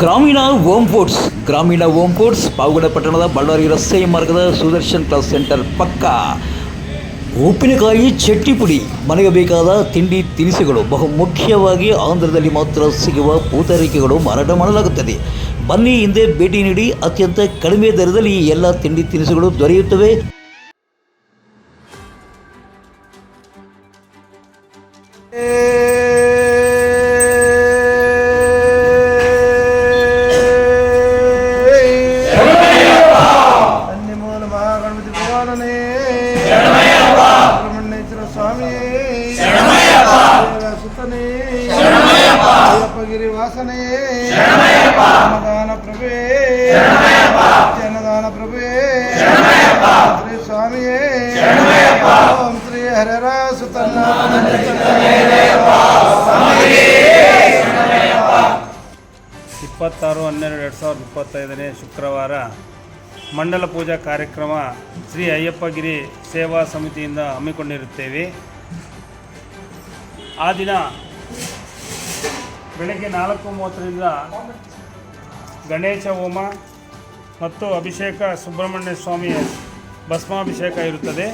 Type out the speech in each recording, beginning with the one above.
ಗ್ರಾಮೀಣ ಹೋಮ್ ಫೋರ್ಟ್ಸ್ ಗ್ರಾಮೀಣ ಹೋಮ್ ಫೋರ್ಟ್ಸ್ ಪಾವಗಡ ಪಟ್ಟಣದ ಬಳ್ಳಾರಿ ರಸ್ತೆ ಮಾರ್ಗದ ಸುದರ್ಶನ್ ಕ್ಲಾಸ್ ಸೆಂಟರ್ ಪಕ್ಕ. ಉಪ್ಪಿನಕಾಯಿ ಚಟ್ನಿ ಪುಡಿ. ಮನೆಗೆ ಬೇಕಾದ ತಿಂಡಿ ತಿನಿಸುಗಳು ಬಹು ಮುಖ್ಯವಾಗಿ ಆಂಧ್ರದಲ್ಲಿ ಮಾತ್ರ ಸಿಗುವ ಪೂತರಿಕೆಗಳು ಮಾರಾಟ ಮಾಡಲಾಗುತ್ತದೆ. ಬನ್ನಿ ಹಿಂದೆ ಭೇಟಿ ನೀಡಿ ಅತ್ಯಂತ ಕಡಿಮೆ ದರದಲ್ಲಿ ಎಲ್ಲ ತಿಂಡಿ ತಿನಿಸುಗಳು ದೊರೆಯುತ್ತವೆ. ಅಯ್ಯಪ್ಪಗಿರಿ ಜನದಾನ ಪ್ರಭೇ ಜನದಾನ ಪ್ರಭೇ ಶ್ರೀ ಸ್ವಾಮಿಯೇ. ಓಂ ಶ್ರೀ ಹರರ ಸುತನ್ನ. ಇಪ್ಪತ್ತಾರು ಹನ್ನೆರಡು ಎರಡು ಸಾವಿರದ ಇಪ್ಪತ್ತೈದನೇ ಶುಕ್ರವಾರ ಮಂಡಲ ಪೂಜಾ ಕಾರ್ಯಕ್ರಮ ಶ್ರೀ ಅಯ್ಯಪ್ಪಗಿರಿ ಸೇವಾ ಸಮಿತಿಯಿಂದ ಹಮ್ಮಿಕೊಂಡಿರುತ್ತೇವೆ. ಆ ದಿನ ಬೆಳಗ್ಗೆ ನಾಲ್ಕು ಮೂವತ್ತರಿಂದ ಗಣೇಶ ಹೋಮ ಮತ್ತು ಅಭಿಷೇಕ ಸುಬ್ರಹ್ಮಣ್ಯ ಸ್ವಾಮಿಯ ಭಸ್ಮಾಭಿಷೇಕ ಇರುತ್ತದೆ.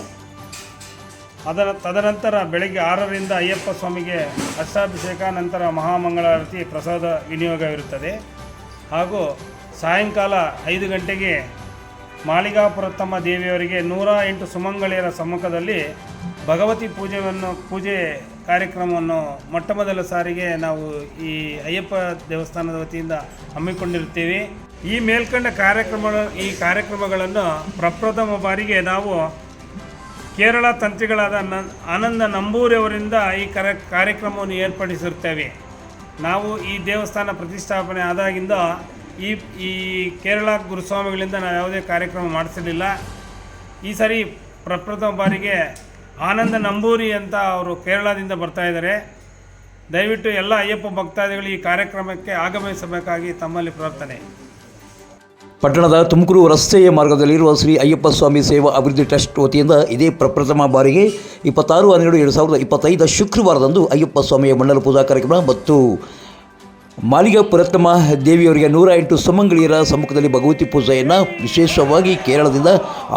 ಅದರ ತದನಂತರ ಬೆಳಗ್ಗೆ ಆರರಿಂದ ಅಯ್ಯಪ್ಪ ಸ್ವಾಮಿಗೆ ಅಷ್ಟಾಭಿಷೇಕ, ನಂತರ ಮಹಾಮಂಗಳಾರತಿ, ಪ್ರಸಾದ, ವಿನಿಯೋಗ ಇರುತ್ತದೆ. ಹಾಗೂ ಸಾಯಂಕಾಲ ಐದು ಗಂಟೆಗೆ ಮಾಳಿಗಾಪುರತ್ತಮ್ಮ ದೇವಿಯವರಿಗೆ ನೂರ ಎಂಟು ಸುಮಂಗಳಿಯರ ಸಮ್ಮುಖದಲ್ಲಿ ಭಗವತಿ ಪೂಜೆಯನ್ನು ಪೂಜೆ ಕಾರ್ಯಕ್ರಮವನ್ನು ಮೊಟ್ಟ ಮೊದಲ ಸಾರಿಗೆ ನಾವು ಈ ಅಯ್ಯಪ್ಪ ದೇವಸ್ಥಾನದ ವತಿಯಿಂದ ಹಮ್ಮಿಕೊಂಡಿರ್ತೀವಿ ಈ ಮೇಲ್ಕಂಡ ಕಾರ್ಯಕ್ರಮ, ಈ ಕಾರ್ಯಕ್ರಮಗಳನ್ನು ಪ್ರಪ್ರಥಮ ಬಾರಿಗೆ ನಾವು ಕೇರಳ ತಂತ್ರಿಗಳಾದ ನ, ಆನಂದ ನಂಬೂರಿಯವರಿಂದ ಈ ಕರ, ಕಾರ್ಯಕ್ರಮವನ್ನು ಏರ್ಪಡಿಸಿರ್ತೇವೆ ನಾವು ಈ ದೇವಸ್ಥಾನ ಪ್ರತಿಷ್ಠಾಪನೆ ಆದಾಗಿಂದ ಈ ಈ ಕೇರಳ ಗುರುಸ್ವಾಮಿಗಳಿಂದ ನಾವು ಯಾವುದೇ ಕಾರ್ಯಕ್ರಮ ಮಾಡಿಸಿರಲಿಲ್ಲ ಈ ಸರಿ ಪ್ರಪ್ರಥಮ ಬಾರಿಗೆ ಆನಂದ ನಂಬೂರಿ ಅಂತ ಅವರು ಕೇರಳದಿಂದ ಬರ್ತಾ ಇದ್ದಾರೆ. ದಯವಿಟ್ಟು ಎಲ್ಲ ಅಯ್ಯಪ್ಪ ಭಕ್ತಾದಿಗಳು ಈ ಕಾರ್ಯಕ್ರಮಕ್ಕೆ ಆಗಮಿಸಬೇಕಾಗಿ ತಮ್ಮಲ್ಲಿ ಪ್ರಾರ್ಥನೆ. ಪಟ್ಟಣದ ತುಮಕೂರು ರಸ್ತೆಯ ಮಾರ್ಗದಲ್ಲಿರುವ ಶ್ರೀ ಅಯ್ಯಪ್ಪ ಸ್ವಾಮಿ ಸೇವಾ ಅಭಿವೃದ್ಧಿ ಟ್ರಸ್ಟ್ ವತಿಯಿಂದ ಇದೇ ಪ್ರಪ್ರಥಮ ಬಾರಿಗೆ ಇಪ್ಪತ್ತಾರು ಹನ್ನೆರಡು ಎರಡು ಸಾವಿರದ ಇಪ್ಪತ್ತೈದು ಶುಕ್ರವಾರದಂದು ಅಯ್ಯಪ್ಪ ಸ್ವಾಮಿಯ ಮಂಡಲ ಪೂಜಾ ಕಾರ್ಯಕ್ರಮ ಮತ್ತು ಮಾಲಿಗ ಪುರತ್ತಮ ದೇವಿಯವರಿಗೆ ನೂರ ಎಂಟು ಸುಮಂಗಳಿಯರ ಸಮ್ಮುಖದಲ್ಲಿ ಭಗವತಿ ಪೂಜೆಯನ್ನು ವಿಶೇಷವಾಗಿ ಕೇರಳದಿಂದ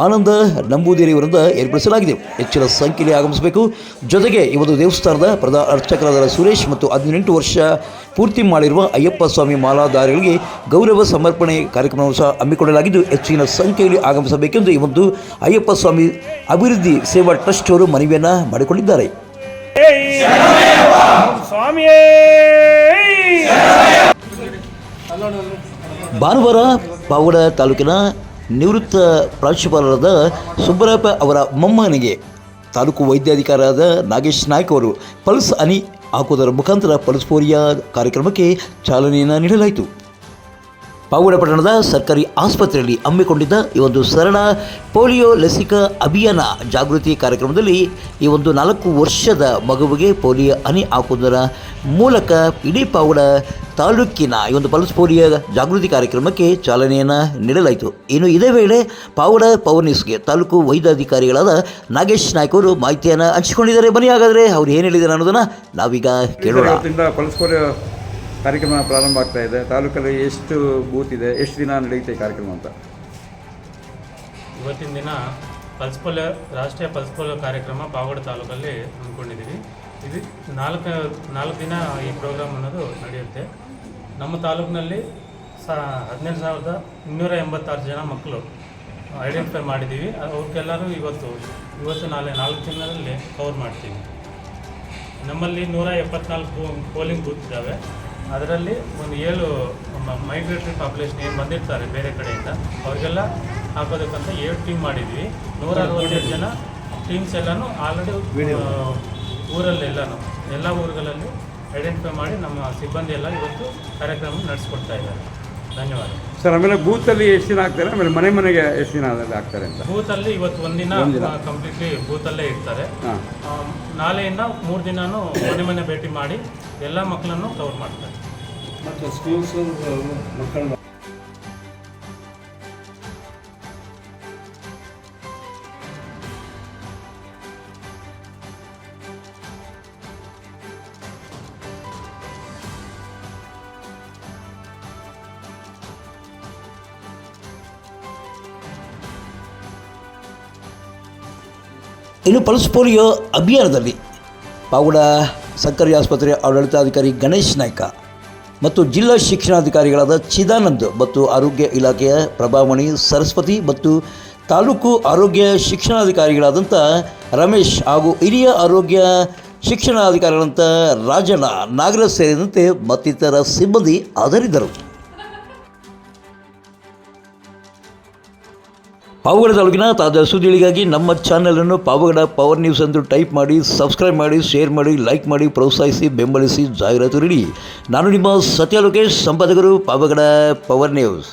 ಆನಂದ ನಂಬೂದಿರಿಯವರಿಂದ ಏರ್ಪಡಿಸಲಾಗಿದೆ. ಹೆಚ್ಚಿನ ಸಂಖ್ಯೆಯಲ್ಲಿ ಆಗಮಿಸಬೇಕು. ಜೊತೆಗೆ ಈ ಒಂದು ದೇವಸ್ಥಾನದ ಪ್ರಧಾನ ಅರ್ಚಕರಾದ ಸುರೇಶ್ ಮತ್ತು ಹದಿನೆಂಟು ವರ್ಷ ಪೂರ್ತಿ ಮಾಡಿರುವ ಅಯ್ಯಪ್ಪ ಸ್ವಾಮಿ ಮಾಲಾಧಾರಿಗಳಿಗೆ ಗೌರವ ಸಮರ್ಪಣೆ ಕಾರ್ಯಕ್ರಮವನ್ನು ಸಹ ಹಮ್ಮಿಕೊಳ್ಳಲಾಗಿದ್ದು, ಹೆಚ್ಚಿನ ಸಂಖ್ಯೆಯಲ್ಲಿ ಆಗಮಿಸಬೇಕೆಂದು ಈ ಅಯ್ಯಪ್ಪ ಸ್ವಾಮಿ ಅಭಿವೃದ್ಧಿ ಸೇವಾ ಟ್ರಸ್ಟ್ ಅವರು ಮನವಿಯನ್ನು ಮಾಡಿಕೊಂಡಿದ್ದಾರೆ. ಸ್ವಾಮಿಯೇ! ಭಾನುವಾರ ಪಾವಗಡ ತಾಲೂಕಿನ ನಿವೃತ್ತ ಪ್ರಾಂಶುಪಾಲರಾದ ಸುಬ್ಬರಪ್ಪ ಅವರ ಮೊಮ್ಮನಿಗೆ ತಾಲೂಕು ವೈದ್ಯಾಧಿಕಾರಿಯಾದ ನಾಗೇಶ್ ನಾಯ್ಕ್ ಅವರು ಪಲ್ಸ್ ಅನಿ ಹಾಕುವುದರ ಮುಖಾಂತರ ಪಲ್ಸ್ ಪೋರಿಯಾ ಕಾರ್ಯಕ್ರಮಕ್ಕೆ ಚಾಲನೆಯನ್ನು ನೀಡಲಾಯಿತು. ಪಾವಗಡ ಪಟ್ಟಣದ ಸರ್ಕಾರಿ ಆಸ್ಪತ್ರೆಯಲ್ಲಿ ಹಮ್ಮಿಕೊಂಡಿದ್ದ ಈ ಒಂದು ಸರಳ ಪೋಲಿಯೋ ಲಸಿಕಾ ಅಭಿಯಾನ ಜಾಗೃತಿ ಕಾರ್ಯಕ್ರಮದಲ್ಲಿ ಈ ಒಂದು ನಾಲ್ಕು ವರ್ಷದ ಮಗುವಿಗೆ ಪೋಲಿಯೋ ಹನಿ ಹಾಕುವುದರ ಮೂಲಕ ಇಡೀ ಪಾವಗಡ ತಾಲೂಕಿನ ಈ ಒಂದು ಪಲ್ಸ್ ಪೋಲಿಯೋ ಜಾಗೃತಿ ಕಾರ್ಯಕ್ರಮಕ್ಕೆ ಚಾಲನೆಯನ್ನು ನೀಡಲಾಯಿತು. ಇನ್ನು ಇದೇ ವೇಳೆ ಪಾವಗಡ ಪವರ್ ನ್ಯೂಸ್ಗೆ ತಾಲೂಕು ವೈದ್ಯಾಧಿಕಾರಿಗಳಾದ ನಾಗೇಶ್ ನಾಯ್ಕ ಅವರು ಮಾಹಿತಿಯನ್ನು ಹಂಚಿಕೊಂಡಿದ್ದಾರೆ. ಬನ್ನಿ ಹಾಗಾದರೆ ಅವ್ರು ಏನು ಹೇಳಿದ್ದಾರೆ ಅನ್ನೋದನ್ನು ನಾವೀಗ ಕೇಳೋಣ. ಪಲ್ಸ್ ಕಾರ್ಯಕ್ರಮ ಪ್ರಾರಂಭ ಆಗ್ತಾ ಇದೆ. ತಾಲೂಕಲ್ಲಿ ಎಷ್ಟು ಬೂತ್ ಇದೆ? ಎಷ್ಟು ದಿನ ನಡೆಯುತ್ತೆ ಕಾರ್ಯಕ್ರಮ ಅಂತ? ಇವತ್ತಿನ ದಿನ ಪಲ್ಸ್ ಪೋಲಿಯೋ ರಾಷ್ಟ್ರೀಯ ಪಲ್ಸ್ ಪೋಲಿಯೋ ಕಾರ್ಯಕ್ರಮ ಪಾವಗಡ ತಾಲೂಕಲ್ಲಿ ಹಮ್ಮಿಕೊಂಡಿದ್ದೀವಿ. ಇದು ನಾಲ್ಕು ನಾಲ್ಕು ದಿನ ಈ ಪ್ರೋಗ್ರಾಮ್ ಅನ್ನೋದು ನಡೆಯುತ್ತೆ. ನಮ್ಮ ತಾಲೂಕಿನಲ್ಲಿ ಸಾ ಹದಿನೆಂಟು ಸಾವಿರದ ಇನ್ನೂರ ಎಂಬತ್ತಾರು ಜನ ಮಕ್ಕಳು ಐಡೆಂಟಿಫೈ ಮಾಡಿದ್ದೀವಿ. ಅವ್ರಿಗೆಲ್ಲರೂ ಇವತ್ತು ಇವತ್ತು ನಾಳೆ ನಾಲ್ಕು ದಿನದಲ್ಲಿ ಕವರ್ ಮಾಡ್ತೀವಿ. ನಮ್ಮಲ್ಲಿ ನೂರ ಎಪ್ಪತ್ನಾಲ್ಕು ಪೋಲಿಂಗ್ ಬೂತ್ ಇದ್ದಾವೆ. ಅದರಲ್ಲಿ ಒಂದು ಏಳು ಮೈಗ್ರೇಟರಿ ಪಾಪ್ಯುಲೇಷನ್ ಏನು ಬಂದಿರ್ತಾರೆ ಬೇರೆ ಕಡೆಯಿಂದ ಅವರಿಗೆಲ್ಲ ಹಾಕೋದಕ್ಕಂತ ಏಳು ಟೀಮ್ ಮಾಡಿದ್ವಿ. ನೂರ ಅರವತ್ತೆರಡು ಜನ ಟೀಮ್ಸ್ ಎಲ್ಲನೂ ಆಲ್ರೆಡಿ ಊರಲ್ಲಿ ಎಲ್ಲನೂ ಎಲ್ಲ ಊರುಗಳಲ್ಲಿ ಐಡೆಂಟಿಫೈ ಮಾಡಿ ನಮ್ಮ ಸಿಬ್ಬಂದಿ ಎಲ್ಲ ಇವತ್ತು ಕಾರ್ಯಕ್ರಮ ನಡೆಸ್ಕೊಡ್ತಾ ಇದ್ದಾರೆ. ಧನ್ಯವಾದ. ಸರ್ ಆಮೇಲೆ ಬೂತಲ್ಲಿ ಎಷ್ಟು ದಿನ ಆಗ್ತಾರೆ? ಆಮೇಲೆ ಮನೆ ಮನೆಗೆ ಎಷ್ಟು ದಿನ ಅದರಲ್ಲಿ ಆಗ್ತಾರೆ ಅಂತ? ಬೂತಲ್ಲಿ ಇವತ್ತು ಒಂದಿನ ಒಂದಿನ. ಕಂಪ್ಲೀಟ್ಲಿ ಬೂತಲ್ಲೇ ಇರ್ತಾರೆ. ಹಾಂ. ಆ, ನಾಳೆಯಿಂದ ಮೂರು ದಿನಾನು ಮನೆ ಮನೆ ಭೇಟಿ ಮಾಡಿ ಎಲ್ಲ ಮಕ್ಕಳನ್ನು ಕವರ್ ಮಾಡ್ತಾರೆ. ಮತ್ತು ಸ್ಕೂಲ್ಸ್ ಮಕ್ಕಳು ಇನ್ನು ಪಲ್ಸ್ ಪೋಲಿಯೋ ಅಭಿಯಾನದಲ್ಲಿ ಪಾವಗಡ ಸರ್ಕಾರಿ ಆಸ್ಪತ್ರೆಯ ಆಡಳಿತಾಧಿಕಾರಿ ಗಣೇಶ್ ನಾಯ್ಕ ಮತ್ತು ಜಿಲ್ಲಾ ಶಿಕ್ಷಣಾಧಿಕಾರಿಗಳಾದ ಚಿದಾನಂದ್ ಮತ್ತು ಆರೋಗ್ಯ ಇಲಾಖೆಯ ಪ್ರಭಾಮಣಿ ಸರಸ್ವತಿ ಮತ್ತು ತಾಲೂಕು ಆರೋಗ್ಯ ಶಿಕ್ಷಣಾಧಿಕಾರಿಗಳಾದಂಥ ರಮೇಶ್ ಹಾಗೂ ಹಿರಿಯ ಆರೋಗ್ಯ ಶಿಕ್ಷಣಾಧಿಕಾರಿಗಳಂಥ ರಾಜಣ್ಣ ನಾಗರಾಜ್ ಸೇರಿದಂತೆ ಮತ್ತಿತರ ಸಿಬ್ಬಂದಿ ಹಾಜರಿದ್ದರು. ಪಾವಗಡ ತಾಲೂಕಿನ ತಾಜಾ ಸುದ್ದಿಗಳಿಗಾಗಿ ನಮ್ಮ ಚಾನಲನ್ನು ಪಾವಗಡ ಪವರ್ ನ್ಯೂಸ್ ಎಂದು ಟೈಪ್ ಮಾಡಿ, ಸಬ್ಸ್ಕ್ರೈಬ್ ಮಾಡಿ, ಶೇರ್ ಮಾಡಿ, ಲೈಕ್ ಮಾಡಿ, ಪ್ರೋತ್ಸಾಹಿಸಿ, ಬೆಂಬಲಿಸಿ ಜಾಹೀರಾತು ನೀಡಿ. ನಾನು ನಿಮ್ಮ ಸತ್ಯ ಲೋಕೇಶ್, ಸಂಪಾದಕರು ಪಾವಗಡ ಪವರ್ ನ್ಯೂಸ್.